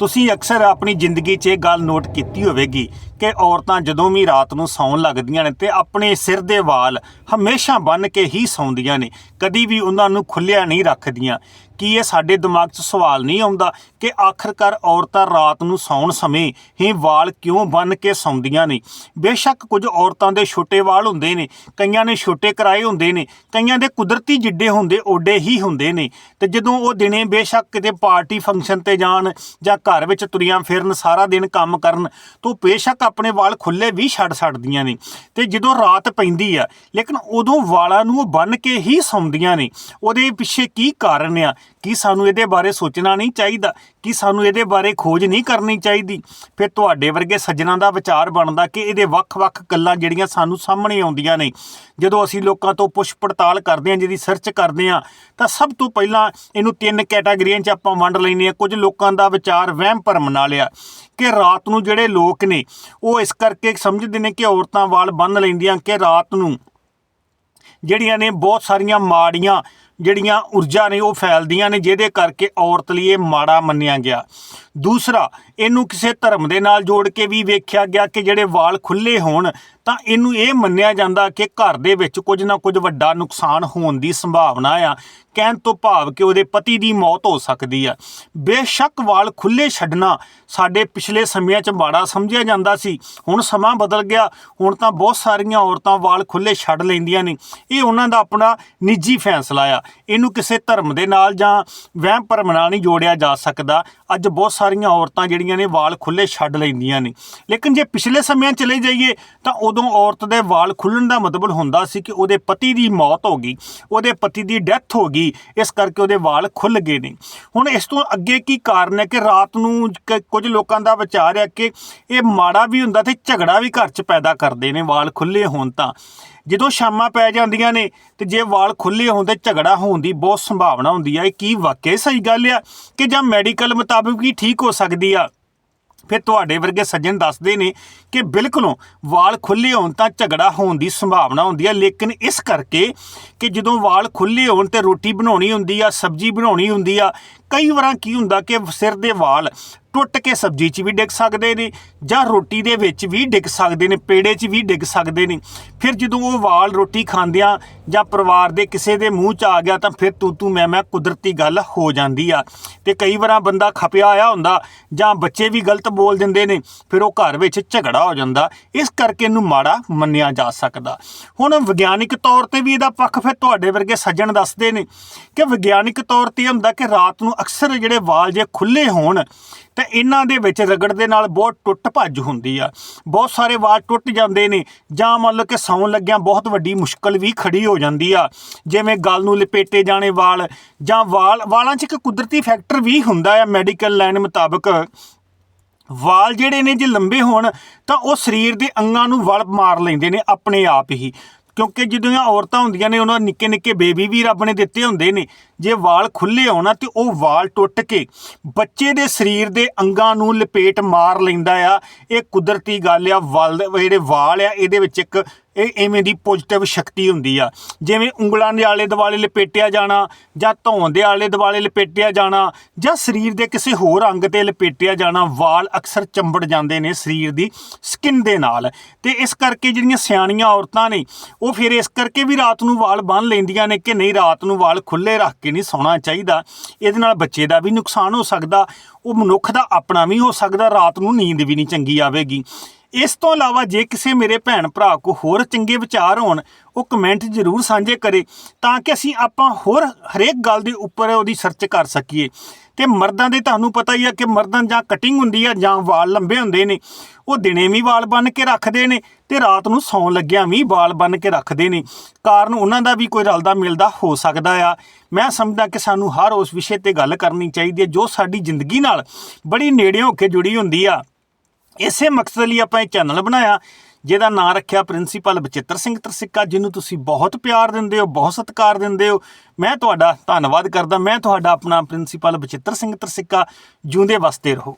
ਤੁਸੀਂ ਅਕਸਰ ਆਪਣੀ ਜ਼ਿੰਦਗੀ 'ਚ ਇਹ ਗੱਲ ਨੋਟ ਕੀਤੀ ਹੋਵੇਗੀ ਕਿ ਔਰਤਾਂ ਜਦੋਂ ਵੀ ਰਾਤ ਨੂੰ ਸੌਣ ਲੱਗਦੀਆਂ ਨੇ ਤੇ ਆਪਣੇ ਸਿਰ ਦੇ ਵਾਲ ਹਮੇਸ਼ਾ ਬੰਨ ਕੇ ਹੀ ਸੌਂਦੀਆਂ ਨੇ, ਕਦੀ ਵੀ ਉਹਨਾਂ ਨੂੰ ਖੁੱਲਿਆ ਨਹੀਂ ਰੱਖਦੀਆਂ। ਕੀ ਇਹ ਸਾਡੇ ਦਿਮਾਗ 'ਚ ਸਵਾਲ ਨਹੀਂ ਆਉਂਦਾ ਕਿ ਆਖਰਕਾਰ ਔਰਤਾਂ ਰਾਤ ਨੂੰ ਸੌਣ ਸਮੇਂ ਹੀ ਵਾਲ ਕਿਉਂ ਬੰਨ ਕੇ ਸੌਂਦੀਆਂ ਨੇ? ਬੇਸ਼ੱਕ ਕੁਝ ਔਰਤਾਂ ਦੇ ਛੋਟੇ ਵਾਲ ਹੁੰਦੇ ਨੇ, ਕਈਆਂ ਨੇ ਛੋਟੇ ਕਰਾਏ ਹੁੰਦੇ ਨੇ, ਕਈਆਂ ਦੇ ਕੁਦਰਤੀ ਜਿੱਡੇ ਹੁੰਦੇ, ਓਡੇ ਹੀ ਹੁੰਦੇ ਨੇ। ਤੇ ਜਦੋਂ ਉਹ ਦਿਨੇ ਬੇਸ਼ੱਕ ਕਿਤੇ ਪਾਰਟੀ ਫੰਕਸ਼ਨ ਤੇ ਜਾਣ ਜਾਂ ਘਰ ਵਿੱਚ ਤੁਰੀਆਂ ਫਿਰਨ, ਸਾਰਾ ਦਿਨ ਕੰਮ ਕਰਨ, ਤੋਂ ਬੇਸ਼ੱਕ ਆਪਣੇ ਵਾਲ ਖੁੱਲੇ ਵੀ ਛੱਡ ਛੱਡਦੀਆਂ ਨੇ। ਤੇ ਜਦੋਂ ਰਾਤ ਪੈਂਦੀ ਆ, ਲੇਕਿਨ ਉਦੋਂ ਵਾਲਾਂ ਨੂੰ ਉਹ ਬੰਨ ਕੇ ਹੀ ਸੌਂਦੀਆਂ ਨੇ। ਉਹਦੇ ਪਿੱਛੇ ਕੀ ਕਾਰਨ ਆ? ਕੀ ਸਾਨੂੰ ਇਹਦੇ ਬਾਰੇ ਸੋਚਣਾ ਨਹੀਂ ਚਾਹੀਦਾ? ਕੀ ਸਾਨੂੰ ਇਹਦੇ ਬਾਰੇ ਖੋਜ ਨਹੀਂ ਕਰਨੀ ਚਾਹੀਦੀ? ਫਿਰ ਤੁਹਾਡੇ ਵਰਗੇ ਸੱਜਣਾ ਦਾ ਵਿਚਾਰ ਬਣਦਾ ਕਿ ਇਹਦੇ ਵੱਖ-ਵੱਖ ਗੱਲਾਂ ਜਿਹੜੀਆਂ ਸਾਨੂੰ ਸਾਹਮਣੇ ਆਉਂਦੀਆਂ ਨੇ। ਜਦੋਂ ਅਸੀਂ ਲੋਕਾਂ ਤੋਂ ਪੁੱਛ ਪੜਤਾਲ ਕਰਦੇ ਹਾਂ, ਜਿਹਦੀ ਸਰਚ ਕਰਦੇ ਹਾਂ, ਤਾਂ ਸਭ ਤੋਂ ਪਹਿਲਾਂ ਇਹਨੂੰ ਤਿੰਨ ਕੈਟਾਗਰੀਆਂ 'ਚ ਆਪਾਂ ਵੰਡ ਲੈਂਦੇ ਹਾਂ। ਕੁਝ ਲੋਕਾਂ ਦਾ ਵਿਚਾਰ ਵਹਿਮ ਭਰਮ ਨਾਲ ਲਿਆ ਕਿ ਰਾਤ ਨੂੰ ਜਿਹੜੇ ਲੋਕ ਨੇ, ਉਹ ਇਸ ਕਰਕੇ ਸਮਝਦੇ ਨੇ ਕਿ ਔਰਤਾਂ ਵਾਲ ਬੰਨ ਲੈਂਦੀਆਂ ਕਿ ਰਾਤ ਨੂੰ ਜਿਹੜੀਆਂ ਨੇ ਬਹੁਤ ਸਾਰੀਆਂ ਮਾੜੀਆਂ ਜਿਹੜੀਆਂ ਊਰਜਾ ਨੇ ਉਹ ਫੈਲਦੀਆਂ ਨੇ, ਜਿਹਦੇ ਕਰਕੇ ਔਰਤ ਲਈ ਇਹ ਮਾੜਾ ਮੰਨਿਆ ਗਿਆ। ਦੂਸਰਾ ਇਹਨੂੰ ਕਿਸੇ ਧਰਮ ਦੇ ਨਾਲ ਜੋੜ ਕੇ ਵੀ ਵੇਖਿਆ ਗਿਆ ਕਿ ਜਿਹੜੇ ਵਾਲ ਖੁੱਲੇ ਹੋਣ, ਤਾਂ ਇਹਨੂੰ ਇਹ ਮੰਨਿਆ ਜਾਂਦਾ ਕਿ ਘਰ ਦੇ ਵਿੱਚ ਕੁਝ ਨਾ ਕੁਝ ਵੱਡਾ ਨੁਕਸਾਨ ਹੋਣ ਦੀ ਸੰਭਾਵਨਾ ਆ, ਕਹਿਣ ਤੋਂ ਭਾਵ ਕਿ ਉਹਦੇ ਪਤੀ ਦੀ ਮੌਤ ਹੋ ਸਕਦੀ ਆ। ਬੇਸ਼ੱਕ ਵਾਲ ਖੁੱਲੇ ਛੱਡਣਾ ਸਾਡੇ ਪਿਛਲੇ ਸਮਿਆਂ 'ਚ ਮਾੜਾ ਸਮਝਿਆ ਜਾਂਦਾ ਸੀ, ਹੁਣ ਸਮਾਂ ਬਦਲ ਗਿਆ, ਹੁਣ ਤਾਂ ਬਹੁਤ ਸਾਰੀਆਂ ਔਰਤਾਂ ਵਾਲ ਖੁੱਲੇ ਛੱਡ ਲੈਂਦੀਆਂ ਨੇ। ਇਹ ਉਹਨਾਂ ਦਾ ਆਪਣਾ ਨਿੱਜੀ ਫੈਸਲਾ ਆ। ਇਹਨੂੰ ਕਿਸੇ ਧਰਮ ਦੇ ਨਾਲ ਜਾਂ ਵਹਿਮ ਭਰਮ ਨਾਲ ਨਹੀਂ ਜੋੜਿਆ ਜਾ ਸਕਦਾ। ਅੱਜ ਬਹੁਤ ਸਾਰੀਆਂ ਔਰਤਾਂ ਜਿਹੜੀਆਂ ਨੇ ਵਾਲ ਖੁੱਲੇ ਛੱਡ ਲੈਂਦੀਆਂ ਨੇ। ਲੇਕਿਨ ਜੇ ਪਿਛਲੇ ਸਮਿਆਂ ਚਲੇ ਜਾਈਏ, ਤਾਂ ਉਦੋਂ ਔਰਤ ਦੇ ਵਾਲ ਖੁੱਲਣ ਦਾ ਮਤਲਬ ਹੁੰਦਾ ਸੀ ਕਿ ਉਹਦੇ ਪਤੀ ਦੀ ਮੌਤ ਹੋ ਗਈ, ਉਹਦੇ ਪਤੀ ਦੀ ਡੈਥ ਹੋ ਗਈ, ਇਸ ਕਰਕੇ ਉਹਦੇ ਵਾਲ ਖੁੱਲ ਗਏ ਨੇ। ਹੁਣ ਇਸ ਤੋਂ ਅੱਗੇ ਕੀ ਕਾਰਨ ਹੈ ਕਿ ਰਾਤ ਨੂੰ ਕ- ਕੁਝ ਲੋਕਾਂ ਦਾ ਵਿਚਾਰ ਹੈ ਕਿ ਇਹ ਮਾੜਾ ਵੀ ਹੁੰਦਾ ਤੇ ਝਗੜਾ ਵੀ ਘਰ 'ਚ ਪੈਦਾ ਕਰਦੇ ਨੇ ਵਾਲ ਖੁੱਲੇ ਹੋਣ ਤਾਂ। ਜਦੋਂ ਸ਼ਾਮਾਂ ਪੈ ਜਾਂਦੀਆਂ ਨੇ ਤੇ ਜੇ ਵਾਲ ਖੁੱਲੇ ਹੋਣ ਤੇ ਝਗੜਾ ਹੋਣ ਦੀ ਬਹੁਤ ਸੰਭਾਵਨਾ ਹੁੰਦੀ ਹੈ ਇਹ ਕੀ ਵਾਕਿਆ ਸਹੀ ਗੱਲ ਆ ਕਿ ਜਾਂ ਮੈਡੀਕਲ ਮੁਤਾਬਕ ਹੀ ਠੀਕ ਹੋ ਸਕਦੀ ਆ? ਫਿਰ ਤੁਹਾਡੇ ਵਰਗੇ ਸੱਜਣ ਦੱਸਦੇ ਨੇ ਕਿ ਬਿਲਕੁਲੋਂ ਵਾਲ ਖੁੱਲੇ ਹੋਣ ਤਾਂ ਝਗੜਾ ਹੋਣ ਦੀ ਸੰਭਾਵਨਾ ਹੁੰਦੀ ਹੈ ਲੇਕਿਨ ਇਸ ਕਰਕੇ ਕਿ ਜਦੋਂ ਵਾਲ ਖੁੱਲੇ ਹੋਣ ਤੇ ਰੋਟੀ ਬਣਾਉਣੀ ਹੁੰਦੀ ਆ, ਸਬਜ਼ੀ ਬਣਾਉਣੀ ਹੁੰਦੀ ਆ ਕਈ ਵਾਰਾਂ ਕੀ ਹੁੰਦਾ ਕਿ ਸਿਰ ਦੇ ਵਾਲ ਟੁੱਟ ਕੇ ਸਬਜ਼ੀ 'ਚ ਵੀ ਡਿੱਗ ਸਕਦੇ ਨੇ ਜਾਂ ਰੋਟੀ ਦੇ ਵਿੱਚ ਵੀ ਡਿੱਗ ਸਕਦੇ ਨੇ, ਪੇੜੇ 'ਚ ਵੀ ਡਿੱਗ ਸਕਦੇ ਨੇ। ਫਿਰ ਜਦੋਂ ਉਹ ਵਾਲ ਰੋਟੀ ਖਾਂਦਿਆਂ ਜਾਂ ਪਰਿਵਾਰ ਦੇ ਕਿਸੇ ਦੇ ਮੂੰਹ 'ਚ ਆ ਗਿਆ ਤਾਂ ਫਿਰ ਤੂੰ ਤੂੰ ਮੈਂ ਮੈਂ ਕੁਦਰਤੀ ਗੱਲ ਹੋ ਜਾਂਦੀ ਆ। ਤੇ ਕਈ ਵਾਰਾਂ ਬੰਦਾ ਖਪਿਆ ਆਇਆ ਹੁੰਦਾ ਜਾਂ ਬੱਚੇ ਵੀ ਗਲਤ ਬੋਲ ਦਿੰਦੇ ਨੇ, ਫਿਰ ਉਹ ਘਰ ਵਿੱਚ ਝਗੜਾ ਹੋ ਜਾਂਦਾ। ਇਸ ਕਰਕੇ ਇਹਨੂੰ ਮਾੜਾ ਮੰਨਿਆ ਜਾ ਸਕਦਾ। ਹੁਣ ਵਿਗਿਆਨਿਕ ਤੌਰ ਤੇ ਵੀ ਇਹਦਾ ਪੱਖ ਫਿਰ ਤੁਹਾਡੇ ਵਰਗੇ ਸੱਜਣ ਦੱਸਦੇ ਨੇ ਕਿ ਵਿਗਿਆਨਿਕ ਤੌਰ ਤੇ ਇਹ ਹੁੰਦਾ ਕਿ ਰਾਤ ਨੂੰ ਅਕਸਰ ਜਿਹੜੇ ਵਾਲ ਜੇ ਖੁੱਲੇ ਹੋਣ ਤਾਂ ਇਹਨਾਂ ਦੇ ਵਿੱਚ ਰਗੜ ਦੇ ਨਾਲ ਬਹੁਤ ਟੁੱਟ ਭੱਜ ਹੁੰਦੀ ਆ। ਬਹੁਤ ਸਾਰੇ ਵਾਲ ਟੁੱਟ ਜਾਂਦੇ ਨੇ ਜਾਂ ਮੰਨ ਲਓ ਕਿ ਸੌਣ ਲੱਗਿਆਂ ਬਹੁਤ ਵੱਡੀ ਮੁਸ਼ਕਲ ਵੀ ਖੜੀ ਹੋ ਜਾਂਦੀ ਆ। ਜਿਵੇਂ ਗਲ ਨੂੰ ਲਪੇਟੇ ਜਾਣੇ ਵਾਲ ਜਾਂ ਵਾਲ, ਵਾਲਾਂ 'ਚ ਇੱਕ ਕੁਦਰਤੀ ਫੈਕਟਰ ਵੀ ਹੁੰਦਾ ਆ ਮੈਡੀਕਲ ਲਾਈਨ ਮੁਤਾਬਕ। ਵਾਲ ਜਿਹੜੇ ਨੇ ਜੇ ਲੰਬੇ ਹੋਣ ਤਾਂ ਉਹ ਸਰੀਰ ਦੇ ਅੰਗਾਂ ਨੂੰ ਵਲ ਮਾਰ ਲੈਂਦੇ ਨੇ ਆਪਣੇ ਆਪ ਹੀ। ਕਿਉਂਕਿ ਜਦੋਂ ਇਹ ਔਰਤਾਂ ਹੁੰਦੀਆਂ ਨੇ, ਉਹਨਾਂ ਨਿੱਕੇ ਨਿੱਕੇ ਬੇਬੀ ਵੀ ਰੱਬ ਨੇ ਦਿੱਤੇ ਹੁੰਦੇ ਨੇ। ਜੇ ਵਾਲ ਖੁੱਲੇ ਹੋਣ ਤੇ ਉਹ ਵਾਲ ਟੁੱਟ ਕੇ ਬੱਚੇ ਦੇ ਸਰੀਰ ਦੇ ਅੰਗਾਂ ਨੂੰ ਲਪੇਟ ਮਾਰ ਲੈਂਦਾ ਆ। ਇਹ ਕੁਦਰਤੀ ਗੱਲ ਆ, ਵਾਲ ਜਿਹੜੇ ਵਾਲ ਆ, ਇਹਦੇ ਵਿੱਚ ਇੱਕ ਇਹ ਐਵੇਂ ਦੀ ਪੋਜ਼ਿਟਿਵ ਸ਼ਕਤੀ ਹੁੰਦੀ ਆ। ਜਿਵੇਂ ਉਂਗਲਾਂ ਦੇ ਆਲੇ ਦੁਆਲੇ ਲਪੇਟਿਆ ਜਾਣਾ ਜਾਂ ਧੌਣ ਦੇ ਆਲੇ ਦੁਆਲੇ ਲਪੇਟਿਆ ਜਾਣਾ ਜਾਂ ਸਰੀਰ ਦੇ ਕਿਸੇ ਹੋਰ ਅੰਗ ਤੇ ਲਪੇਟਿਆ ਜਾਣਾ, ਵਾਲ ਅਕਸਰ ਚੰਬੜ ਜਾਂਦੇ ਨੇ ਸਰੀਰ ਦੀ ਸਕਿਨ ਦੇ ਨਾਲ। ਤੇ ਇਸ ਕਰਕੇ ਜਿਹੜੀਆਂ ਸਿਆਣੀਆਂ ਔਰਤਾਂ ਨੇ, ਉਹ ਫਿਰ ਇਸ ਕਰਕੇ ਵੀ ਰਾਤ ਨੂੰ ਵਾਲ ਬੰਨ ਲੈਂਦੀਆਂ ਨੇ ਕਿ ਨਹੀਂ, ਰਾਤ ਨੂੰ ਵਾਲ ਖੁੱਲੇ ਰੱਖ ਕੇ ਨਹੀਂ ਸੌਣਾ ਚਾਹੀਦਾ, ਇਹਦੇ ਨਾਲ ਬੱਚੇ ਦਾ ਵੀ ਨੁਕਸਾਨ ਹੋ ਸਕਦਾ, ਉਹ ਮਨੁੱਖ ਦਾ ਆਪਣਾ ਵੀ ਹੋ ਸਕਦਾ, ਰਾਤ ਨੂੰ ਨੀਂਦ ਵੀ ਨਹੀਂ ਚੰਗੀ ਆਵੇਗੀ। ਇਸ ਤੋਂ ਇਲਾਵਾ ਜੇ ਕਿਸੇ ਮੇਰੇ ਭੈਣ ਭਰਾ ਕੋ ਹੋਰ ਚੰਗੇ ਵਿਚਾਰ ਹੋਣ, ਉਹ ਕਮੈਂਟ ਜ਼ਰੂਰ ਸਾਂਝੇ ਕਰੇ ਤਾਂ ਕਿ ਅਸੀਂ ਆਪਾਂ ਹੋਰ ਹਰੇਕ ਗੱਲ ਦੇ ਉੱਪਰ ਉਹਦੀ ਸਰਚ ਕਰ ਸਕੀਏ। ਤੇ ਮਰਦਾਂ ਦੇ ਤੁਹਾਨੂੰ ਪਤਾ ਹੀ ਆ ਕਿ ਮਰਦਾਂ ਜਾਂ ਕਟਿੰਗ ਹੁੰਦੀ ਆ ਜਾਂ ਵਾਲ ਲੰਬੇ ਹੁੰਦੇ ਨੇ, ਉਹ ਦਿਨੇ ਵੀ ਵਾਲ ਬੰਨ ਕੇ ਰੱਖਦੇ ਨੇ ਤੇ ਰਾਤ ਨੂੰ ਸੌਣ ਲੱਗਿਆਂ ਵੀ ਵਾਲ ਬੰਨ ਕੇ ਰੱਖਦੇ ਨੇ। ਕਾਰਨ ਉਹਨਾਂ ਦਾ ਵੀ ਕੋਈ ਰਲਦਾ ਮਿਲਦਾ ਹੋ ਸਕਦਾ ਆ। ਮੈਂ ਸਮਝਦਾ ਕਿ ਸਾਨੂੰ ਹਰ ਉਸ ਵਿਸ਼ੇ ਤੇ ਗੱਲ ਕਰਨੀ ਚਾਹੀਦੀ ਹੈ ਜੋ ਸਾਡੀ ਜ਼ਿੰਦਗੀ ਨਾਲ ਬੜੀ ਨੇੜੇ ਹੋ ਕੇ ਜੁੜੀ ਹੁੰਦੀ ਆ। ਇਸੇ ਮਕਸਦ ਲਈ ਆਪਾਂ ਇਹ ਚੈਨਲ ਬਣਾਇਆ, ਜਿਹਦਾ ਨਾਂ ਰੱਖਿਆ ਪ੍ਰਿੰਸੀਪਲ ਬਚਿੱਤਰ ਸਿੰਘ ਤਰਸਿੱਕਾ ਜਿਹਨੂੰ ਤੁਸੀਂ ਬਹੁਤ ਪਿਆਰ ਦਿੰਦੇ ਹੋ, ਬਹੁਤ ਸਤਿਕਾਰ ਦਿੰਦੇ ਹੋ। ਮੈਂ ਤੁਹਾਡਾ ਧੰਨਵਾਦ ਕਰਦਾ, ਮੈਂ ਤੁਹਾਡਾ ਆਪਣਾ ਪ੍ਰਿੰਸੀਪਲ ਬਚਿੱਤਰ ਸਿੰਘ ਤਰਸਿੱਕਾ ਜਿਉਂਦੇ ਵਸਦੇ ਰਹੋ।